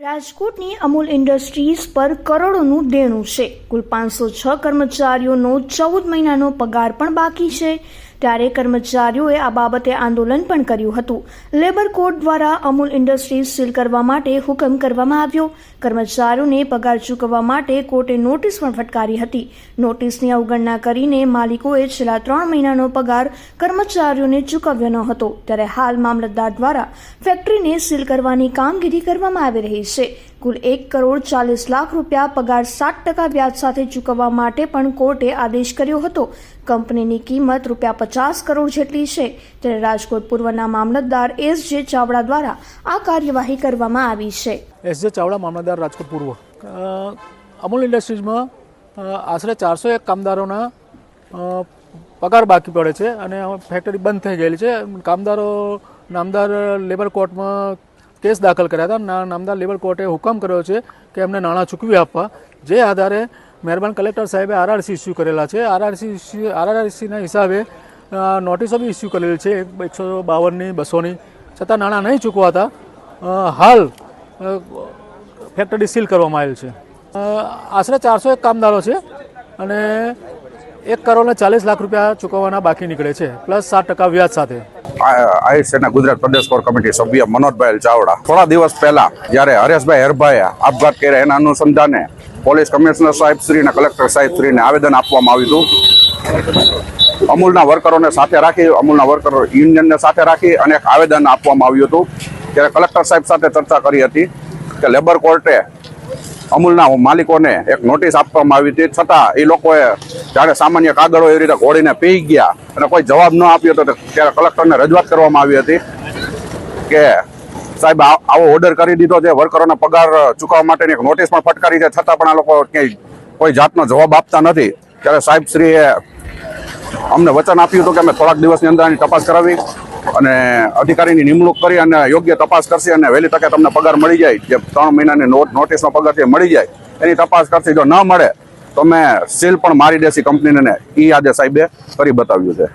રાજકોટની અમૂલ ઇન્ડસ્ટ્રીઝ પર કરોડોનું દેણું છે. કુલ પાંચસો છ કર્મચારીઓનો ચૌદ મહિનાનો પગાર પણ બાકી છે. ત્યારે કર્મચારીઓએ આ બાબતે આંદોલન પણ કર્યું હતું. લેબર કોડ દ્વારા અમૂલ ઇન્ડસ્ટ્રીઝ સીલ કરવા માટે હુકમ કરવામાં આવ્યો. કર્મચારીઓને પગાર ચૂકવવા માટે કોર્ટે નોટિસ પણ ફટકારી હતી. નોટિસની અવગણના કરીને માલિકોએ છેલ્લા ત્રણ મહિનાનો પગાર કર્મચારીઓને ચૂકવ્યો ન હતો. ત્યારે હાલ મામલતદાર દ્વારા ફેક્ટરીને સીલ કરવાની કામગીરી કરવામાં આવી રહી છે. કુલ એક કરોડ ચાલીસ લાખ રૂપિયા પગાર સાત ટકા વ્યાજ સાથે ચૂકવવા માટે પણ કોર્ટે આદેશ કર્યો હતો. કંપનીની કિંમત રૂપિયા પચાસ કરોડ જેટલી છે. ત્યારે રાજકોટ પૂર્વના મામલતદાર એસ જે ચાવડા દ્વારા આ કાર્યવાહી કરવામાં આવી છે. એસ જે ચાવડા, મામલતદાર રાજકોટ પૂર્વ. અમૂલ ઇન્ડસ્ટ્રીઝમાં આશરે ચારસો એક કામદારોના પગાર બાકી પડે છે અને ફેક્ટરી બંધ થઈ ગયેલી છે. કામદારો નામદાર લેબર કોર્ટમાં કેસ દાખલ કર્યા હતા. નામદાર લેબર કોર્ટે હુકમ કર્યો છે કે એમને નાણાં ચૂકવી આપવા. જે આધારે મહેરબાન કલેક્ટર સાહેબે આરઆરસી ઇસ્યુ કરેલા છે. આરઆરસી ઇસ્યુ, આરઆરસીના હિસાબે નોટિસો બી ઇસ્યુ કરેલી છે. એકસો બાવનની, બસોની. છતાં નાણાં નહીં ચૂકવાતા હાલ ફેક્ટરી સીલ કરવામાં આવેલ છે. આશરે ચારસો એક કામદારો છે અને એક કરોડ ચાલીસ લાખ રૂપિયા ચૂકવવાના બાકી નીકળે છે, પ્લસ સાત ટકા વ્યાજ સાથે. આઈએસએના ગુજરાત પ્રદેશ કોર કમિટી સભ્ય મનોજભાઈ ચાવડા થોડા દિવસ પહેલા જ્યારે હરેશભાઈ હરભાઈએ આપઘાત કર્યા એના અનુસંધાને પોલીસ કમિશનર સાહેબ શ્રી અને કલેક્ટર સાહેબ શ્રીને આવેદન આપવામાં આવ્યું હતું. અમૂલના વર્કરોને સાથે રાખી, અમૂલના વર્કરો યુનિયનને સાથે રાખી અને એક આવેદન આપવામાં આવ્યું હતું. ત્યારે કલેક્ટર સાહેબ સાથે ચર્ચા કરી હતી કે લેબર કોર્ટે અમૂલના માલિકોને એક નોટિસ આપવામાં આવી હતી. છતાં એ લોકોએ જ્યારે સામાન્ય કાગળો એવી રીતે ઘોડીને પી ગયા અને કોઈ જવાબ ન આપ્યો તો ત્યારે કલેક્ટરને રજૂઆત કરવામાં આવી હતી કે સાહેબ આવો ઓર્ડર કરી દીધો છે. વર્કરોના પગાર ચૂકવવા માટેની એક નોટિસ પણ ફટકારી છે. છતાં પણ આ લોકો ક્યાંય કોઈ જાતનો જવાબ આપતા નથી. ત્યારે સાહેબ શ્રીએ અમને વચન આપ્યું હતું કે અમે થોડાક દિવસની અંદર આની તપાસ કરાવી અને અધિકારીની નિમણૂક કરી અને યોગ્ય તપાસ કરશે અને વહેલી તકે તમને પગાર મળી જાય. જે ત્રણ મહિનાની નોટ નોટિસનો પગાર છે મળી જાય. એની તપાસ કરશે. જો ન મળે, તો મેં સીલ પણ મારી દેશી કંપનીને એ આજે સાહેબે કરી બતાવ્યું છે.